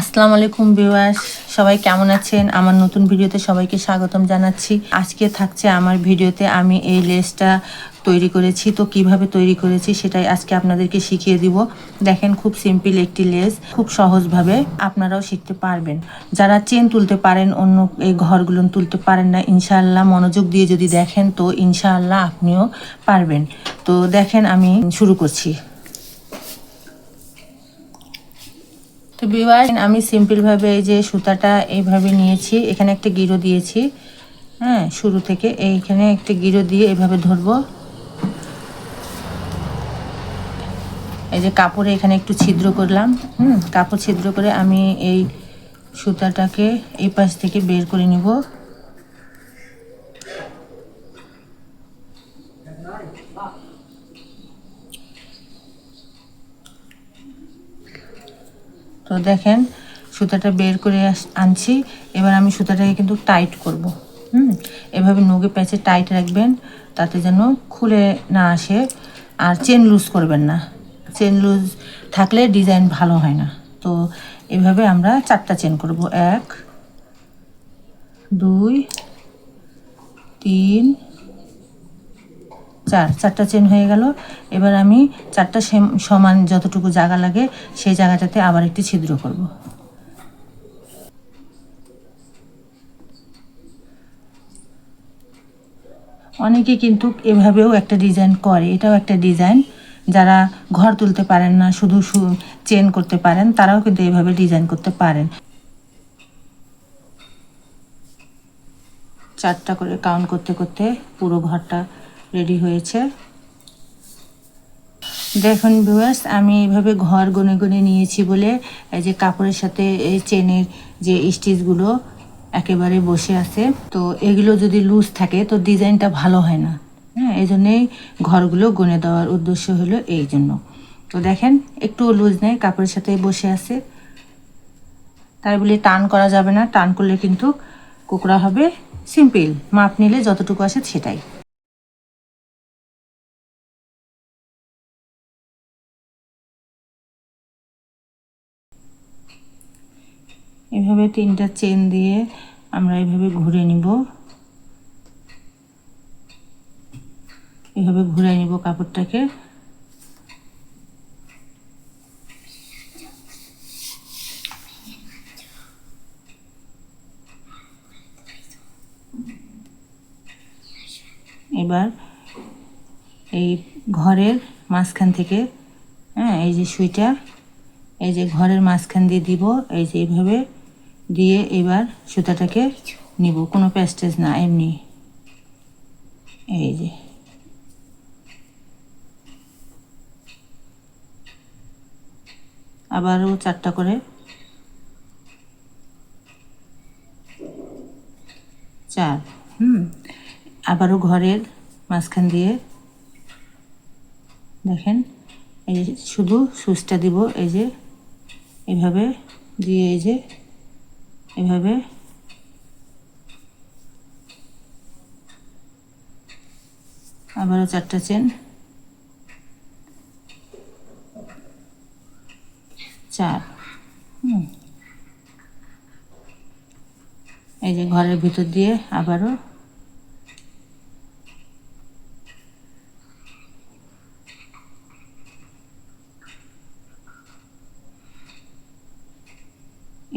আসসালামু আলাইকুম বিওয়াস সবাই কেমন আছেন? আমার নতুন ভিডিওতে সবাইকে স্বাগতম জানাচ্ছি। আজকে থাকছে আমার ভিডিওতে আমি এই লেসটা তৈরি করেছি। তো কীভাবে তৈরি করেছি সেটাই আজকে আপনাদেরকে শিখিয়ে দিব। দেখেন খুব সিম্পল একটি লেস, খুব সহজভাবে আপনারাও শিখতে পারবেন। যারা চেন তুলতে পারেন, অন্য এই ঘরগুলো তুলতে পারেন না, ইনশাআল্লাহ মনোযোগ দিয়ে যদি দেখেন, তো ইনশাআল্লাহ আপনিও পারবেন। তো দেখেন আমি শুরু করছি। তো বিবাস আমি সিম্পলভাবে এই যে সুতাটা এইভাবে নিয়েছি, এখানে একটা গিরো দিয়েছি হ্যাঁ শুরু থেকে এইখানে একটা গিরো দিয়ে এভাবে ধরবো। এই যে কাপড়ে এখানে একটু ছিদ্র করলাম, হুম, কাপড় ছিদ্র করে আমি এই সুতাটাকে এই পাশ থেকে বের করে নিব। তো দেখেন, সুতাটা বের করে আনছি। এবার আমি সুতাটাকে কিন্তু টাইট করব, হুম? এভাবে নগে প্যাচে টাইট রাখবেন, তাতে যেন খুলে না আসে। আর চেন লুজ করবেন না। চেন লুজ থাকলে ডিজাইন ভালো হয় না। তো এভাবে আমরা চারটা চেন করব। এক, দুই, তিন চার, চারটা চেন হয়ে গেল। এবার আমি চারটা সেম- সমান যতটুকু জায়গা লাগে, সেই জায়গাটাতে আবার একটি ছিদ্র করব। অনেকে কিন্তু এভাবেও একটা ডিজাইন করে, এটাও একটা ডিজাইন যারা ঘর তুলতে পারেন না, শুধু চেন করতে পারেন, তারাও কিন্তু এভাবে ডিজাইন করতে পারেন। চারটা করে কাউন্ট করতে করতে পুরো ঘরটা রেডি হয়েছে। দেখুন ভিউয়ার্স আমি এইভাবে ঘর গুনে গুনে নিয়েছি বলে এই যে কাপড়ের সাথে এই চেনের যে স্টিচগুলো একেবারে বসে আছে। তো এগুলো যদি লুজ থাকে, তো ডিজাইনটা ভালো হয় না। হ্যাঁ এই জন্যেই ঘরগুলো গনে দেওয়ার উদ্দেশ্য হলো এই জন্য। তো দেখেন, একটু লুজ নেই, কাপড়ের সাথে বসে আছে। তাই বলে টান করা যাবে না, টান করলে কিন্তু কুকড়া হবে। সিম্পল মাপ নিলে যতটুকু আসে সেটাই। এভাবে তিনটা চেন দিয়ে আমরা এভাবে ঘুরে নিব। এভাবে ঘুরে নিব কাপড়টাকে। এবার এই ঘরের মাঝখান থেকে হ্যাঁ এই যে সুইটা এই যে ঘরের মাঝখান দিয়ে দিব, এই যে এইভাবে দিয়ে এবার সুতাটাকে নিব। কোনো প্যাস্টেজ না, এমনি। এই যে। আবারও চারটা করে চার, হুম। আবারও ঘরের মাঝখান দিয়ে দেখেন, এই যে শুধু সুচটা দিব, এই যে এভাবে দিয়ে এই যে এভাবে আবারও চারটা চেন। চার। এই যে ঘরের ভিতর দিয়ে আবারও।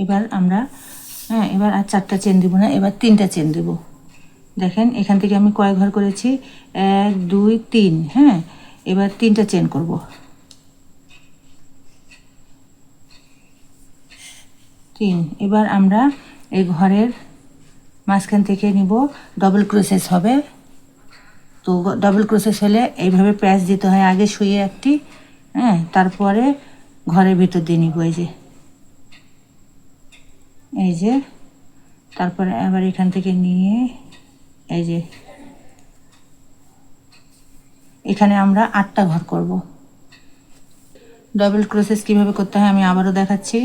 এবার আমরা হ্যাঁ এবার আর চারটা চেন দিব না, এবার তিনটা চেন দেব। দেখেন, এখান থেকে আমি কয় ঘর করেছি? এক, দুই, তিন হ্যাঁ এবার তিনটা চেন করব। তিন, এবার আমরা এই ঘরের মাঝখান থেকে নিব ডবল ক্রোসেস হবে। তো ডবল ক্রোসেস হলে এইভাবে প্যাচ দিতে হয়, আগে শুয়ে একটি হ্যাঁ তারপরে ঘরের ভিতর দিয়ে নিব এই যে। এই যে, তারপরে আবার এখান থেকে নিয়ে, এই যে, এখানে আমরা আটটা ঘর করব। ডবল ক্রোসেস কীভাবে করতে হয় আমি আবারও দেখাচ্ছি।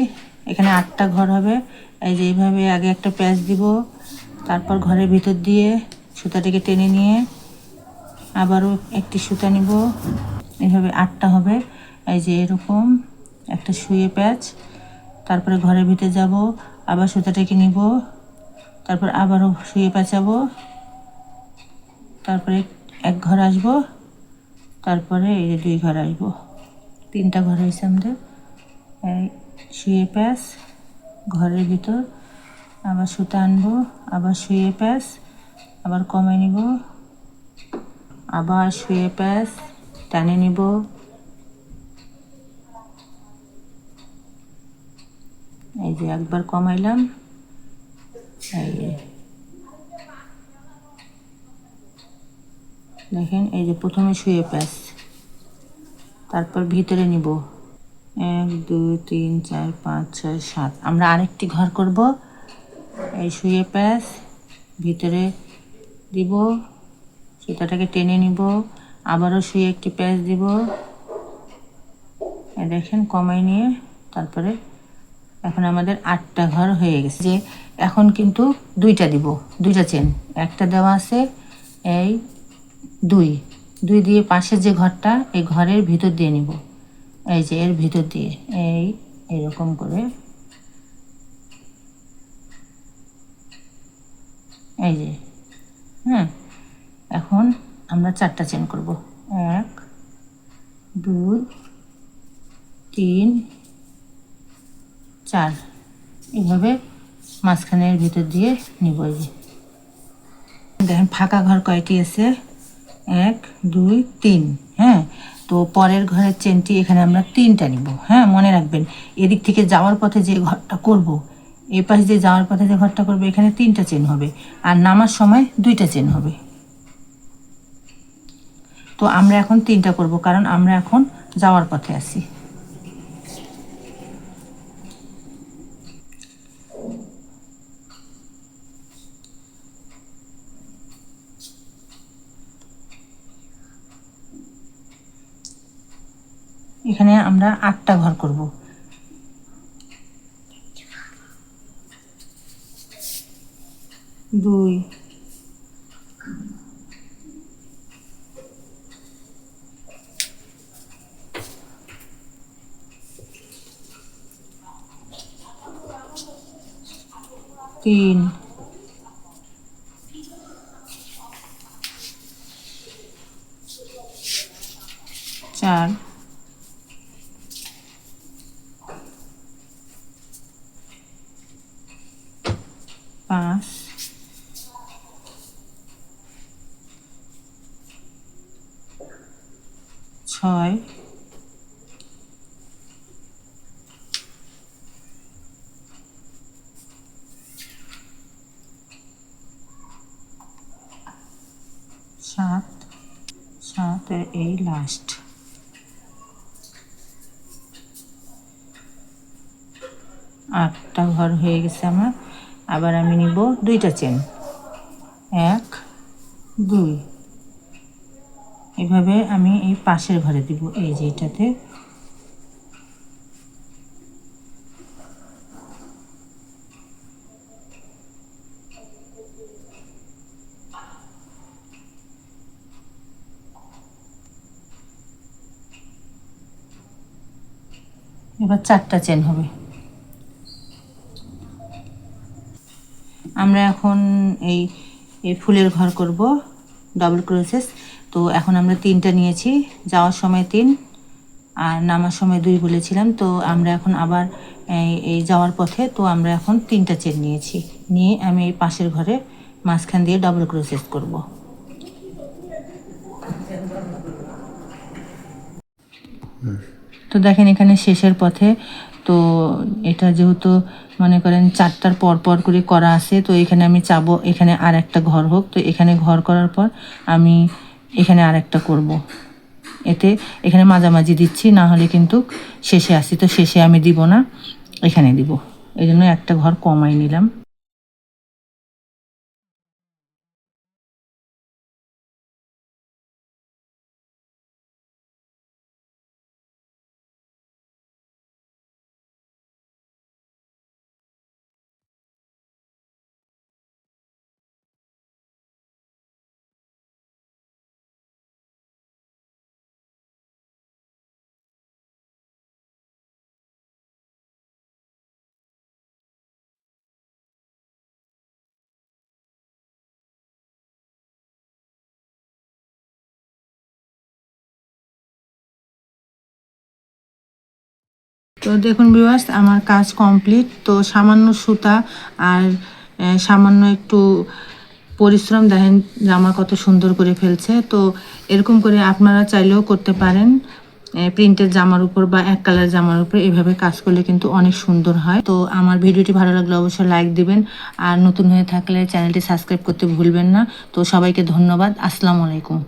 এখানে আটটা ঘর হবে। এই যে এইভাবে আগে একটা প্যাচ দিব, তারপর ঘরের ভিতর দিয়ে সুতাটাকে টেনে নিয়ে আবারও একটি সুতা নিব। এইভাবে আটটা হবে। এই যে এরকম একটা শুয়ে প্যাচ। তারপরে ঘরের ভিতরে যাব। আবার সুতাটাকে নিব, তারপর আবারও শুয়ে পেঁচাবো, তারপরে এক ঘর আসব, তারপরে এই যে দুই ঘর আসব। তিনটা ঘর হয়েছে আমাদের। শুয়ে প্যাঁচ ঘরের ভিতর, আবার সুতা আনব, আবার শুয়ে প্যাঁচ আবার কমে নিব, আবার শুয়ে প্যাঁচ টানে নিব। এই যে একবার কমাইলাম। এই দেখেন, এই যে প্রথমে শুয়ে প্যাঁচ। তারপর ভিতরে নিব। এক, দুই, তিন, চার, পাঁচ, ছয়, সাত। আমরা আরেকটি ঘর করব। এই শুয়ে প্যাঁচ, ভিতরে দিব। সুতাটাকে টেনে নিব। আবারও শুয়ে একটি প্যাঁচ দিব। দেখেন, কমাই নিয়ে তারপরে এখন আমাদের আটটা ঘর হয়ে গেছে। যে এখন কিন্তু দুইটা দিব, দুইটা চেন একটা দেওয়া আছে এই দুই। দুই দিয়ে পাশের যে ঘরটা, এই ঘরের ভিতর দিয়ে নিব। এই যে এর ভিতর দিয়ে, এই এরকম করে। এই যে হ্যাঁ এখন আমরা চারটা চেন করব। এক, দুই, তিন চার এইভাবে মাঝখানের ভিতর দিয়ে নিব দেখেন, ফাঁকা ঘর কয়টি আছে? এক, দুই, তিন হ্যাঁ? তো পরের ঘরের চেনটি এখানে আমরা তিনটা নিব হ্যাঁ? মনে রাখবেন, এদিক থেকে যাওয়ার পথে যে ঘরটা করব, এই পাশ দিয়ে যাওয়ার পথে যে ঘরটা করবে, এখানে তিনটা চেন হবে, আর নামার সময় দুইটা চেন হবে। তো আমরা এখন তিনটা করব, কারণ আমরা এখন যাওয়ার পথে আছি। এখানে আমরা আটটা ঘর করব। দুই তিন চার পাঁচ। ছয়। সাত। সাত এই লাস্ট আটটা ঘর হয়ে গেছে আমার। আবার আমি নিব দুইটা চেন এক, দুই। এভাবে আমি এই পাশের ঘরে দিব, এই যে এটাতে। এবার চারটা চেন হবে। আমরা এখন এই এই ফুলের ঘর করব ডাবল ক্রোসেস তো এখন আমরা তিনটা নিয়েছি, যাওয়ার সময় তিন, আর নামার সময় দুই বলেছিলাম। তো আমরা এখন আবার এই যাওয়ার পথে, তো আমরা এখন তিনটা চেন নিয়েছি। নিয়ে আমি এই পাশের ঘরে মাঝখান দিয়ে ডাবল ক্রোসেস করব। তো দেখেন এখানে শেষের পথে, তো এটা যেহেতু মনে করেন চারটার পর পর করে করা আছে, তো এখানে আমি চাবো, এখানে আর একটা ঘর হোক। তো এখানে ঘর করার পর আমি এখানে আর একটা করব। এতে এখানে মাঝামাঝি দিচ্ছি, না হলে কিন্তু শেষে আসি। তো শেষে আমি দিব না, এখানে দিব। এই জন্য একটা ঘর কমাই নিলাম। তো দেখুন ভিউয়ার্স আমার কাজ কমপ্লিট তো সামান্য সুতা আর সামান্য একটু পরিশ্রম, দেখেন জামা কত সুন্দর করে ফেলছে। তো এরকম করে আপনারা চাইলেও করতে পারেন। প্রিন্টের জামার উপর বা এক কালার জামার উপর এভাবে কাজ করলে কিন্তু অনেক সুন্দর হয়। তো আমার ভিডিওটি ভালো লাগলে অবশ্যই লাইক দিবেন। আর নতুন হয়ে থাকলে চ্যানেলটি সাবস্ক্রাইব করতে ভুলবেন না। তো সবাইকে ধন্যবাদ। আসসালামু আলাইকুম।